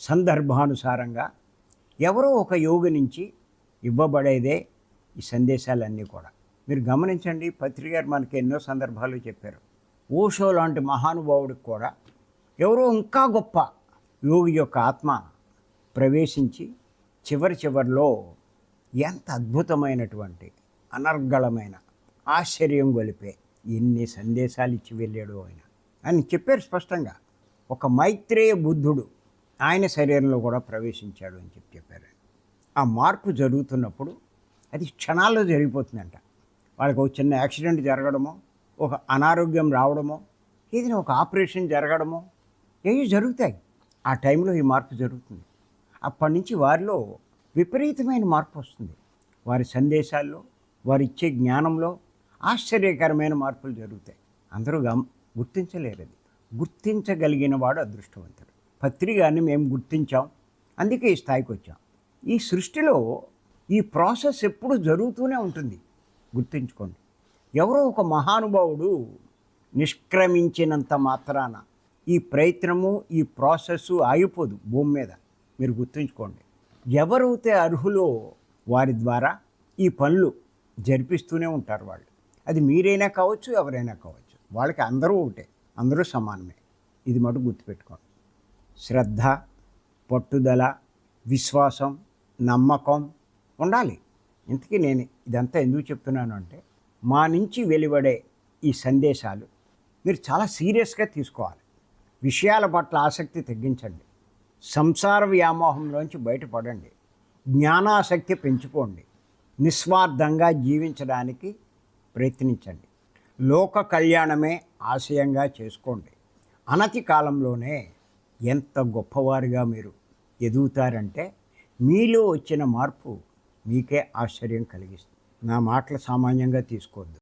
సందర్భానుసారంగా ఎవరో ఒక యోగి నుంచి ఇవ్వబడేదే ఈ సందేశాలన్నీ కూడా. మీరు గమనించండి పత్రిక గారు మనకి ఎన్నో సందర్భాలు చెప్పారు. ఓషో లాంటి మహానుభావుడికి కూడా ఎవరో ఇంకా గొప్ప యోగి యొక్క ఆత్మ ప్రవేశించి చివరి చివరిలో ఎంత అద్భుతమైనటువంటి అనర్గళమైన ఆశ్చర్యం గొలిపే ఎన్ని సందేశాలు ఇచ్చి వెళ్ళాడు ఆయన. అని చెప్పారు స్పష్టంగా ఒక మైత్రేయ బుద్ధుడు ఆయన శరీరంలో కూడా ప్రవేశించాడు అని చెప్పి చెప్పారు. ఆ మార్పు జరుగుతున్నప్పుడు అది క్షణాల్లో జరిగిపోతుందంట. వాళ్ళకి ఒక చిన్న యాక్సిడెంట్ జరగడమో ఒక అనారోగ్యం రావడమో ఏదైనా ఒక ఆపరేషన్ జరగడమో ఏవి జరుగుతాయి. ఆ టైంలో ఈ మార్పు జరుగుతుంది. అప్పటి నుంచి వారిలో విపరీతమైన మార్పు వస్తుంది. వారి సందేశాల్లో వారు ఇచ్చే జ్ఞానంలో ఆశ్చర్యకరమైన మార్పులు జరుగుతాయి. అందరూ గమ గుర్తించలేరు అది. గుర్తించగలిగిన వాడు అదృష్టవంతుడు. పత్రికని మేము గుర్తించాం. అందుకే ఈ స్థాయికి వచ్చాం. ఈ సృష్టిలో ఈ ప్రాసెస్ ఎప్పుడు జరుగుతూనే ఉంటుంది. గుర్తుంచుకోండి. ఎవరో ఒక మహానుభావుడు నిష్క్రమించినంత మాత్రాన ఈ ప్రయత్నము ఈ ప్రాసెస్ ఆగిపోదు భూమి మీద. మీరు గుర్తుంచుకోండి. ఎవరైతే అర్హులో వారి ద్వారా ఈ పనులు జరిపిస్తూనే ఉంటారు వాళ్ళు. అది మీరైనా కావచ్చు ఎవరైనా కావచ్చు. వాళ్ళకి అందరూ ఒకటే. అందరూ సమానమే. ఇది మటు గుర్తుపెట్టుకోండి. శ్రద్ధ పట్టుదల విశ్వాసం నమ్మకం ఉండాలి. ఇంతకీ నేను ఇదంతా ఎందుకు చెప్తున్నాను అంటే మా నుంచి వెలువడే ఈ సందేశాలు మీరు చాలా సీరియస్గా తీసుకోవాలి. విషయాల పట్ల ఆసక్తి తగ్గించండి. సంసార వ్యామోహంలోంచి బయటపడండి. జ్ఞానాసక్తి పెంచుకోండి. నిస్వార్థంగా జీవించడానికి ప్రయత్నించండి. లోక కళ్యాణమే ఆశయంగా చేసుకోండి. అనతి కాలంలోనే ఎంత గొప్పవారిగా మీరు ఎదుగుతారంటే మీలో వచ్చిన మార్పు మీకే ఆశ్చర్యం కలిగిస్తుంది. నా మాటలు సామాన్యంగా తీసుకోవద్దు.